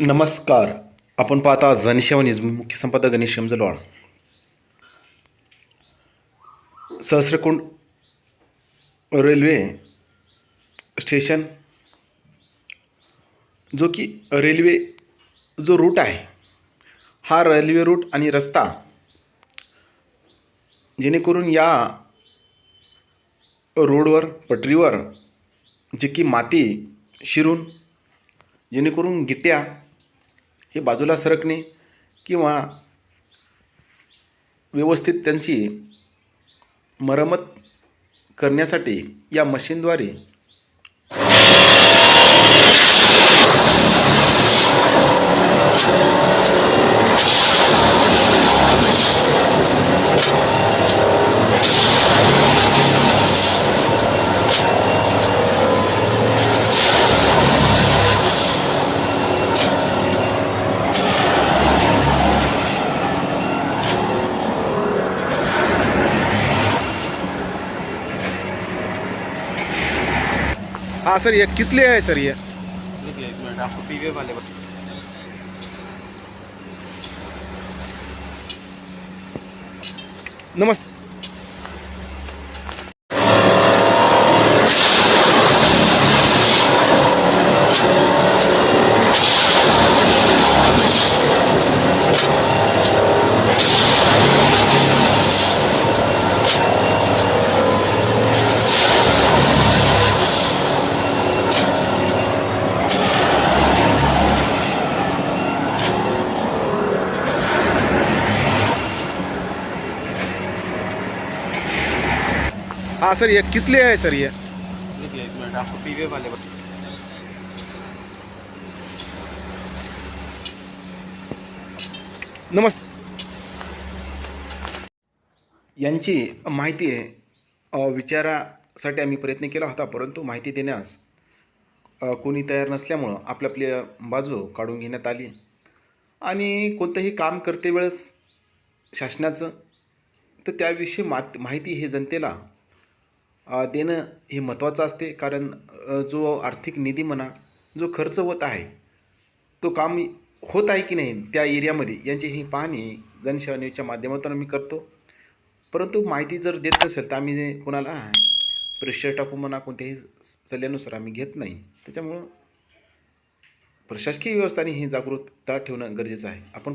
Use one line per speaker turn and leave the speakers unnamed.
नमस्कार. आपण पाहता जनसेवा न्यूज मुख्य संपादक गणेश यमजलवाड सहस्रकुंड रेल्वे स्टेशन जो की रेल्वे जो रूट आहे हा रेल्वे रूट आणि रस्ता जेणेकरून या रोडवर पटरीवर जे की माती शिरून जेणेकरून गिट्ट्या हे बाजूला सरकणे किंवा व्यवस्थित त्यांची मरम्मत करण्यासाठी या मशीनद्वारे हाँ सर ये किस लिए है सर ये?
देखिए एक मिनट आपको वाले
नमस्ते. हाँ सर ये किस लिए है? सर ये
आपको पीवे वाले
नमस्ते. यांची माहिती विचारासाठी आम्ही प्रयत्न केला होता परंतु माहिती देण्यास कोणी तयार नसल्यामुळं आपल्या बाजू काढून घेण्यात आली. आणि कोणतंही काम करते वेळेस शासनाचं तर त्याविषयी मात माहिती हे जनतेला देणं हे महत्त्वाचं असते. कारण जो आर्थिक निधी म्हणा जो खर्च होत आहे तो काम होत आहे की नाही त्या एरियामध्ये यांची ही पाहणी जनसेवा न्यूजच्या माध्यमातून आम्ही करतो. परंतु माहिती जर देत नसेल तर आम्ही कोणाला प्रेशर टाकू म्हणा कोणत्याही सल्ल्यानुसार आम्ही घेत नाही. त्याच्यामुळं प्रशासकीय व्यवस्थाने ही जागरूकता ठेवणं गरजेचं आहे. आपण पाहतो.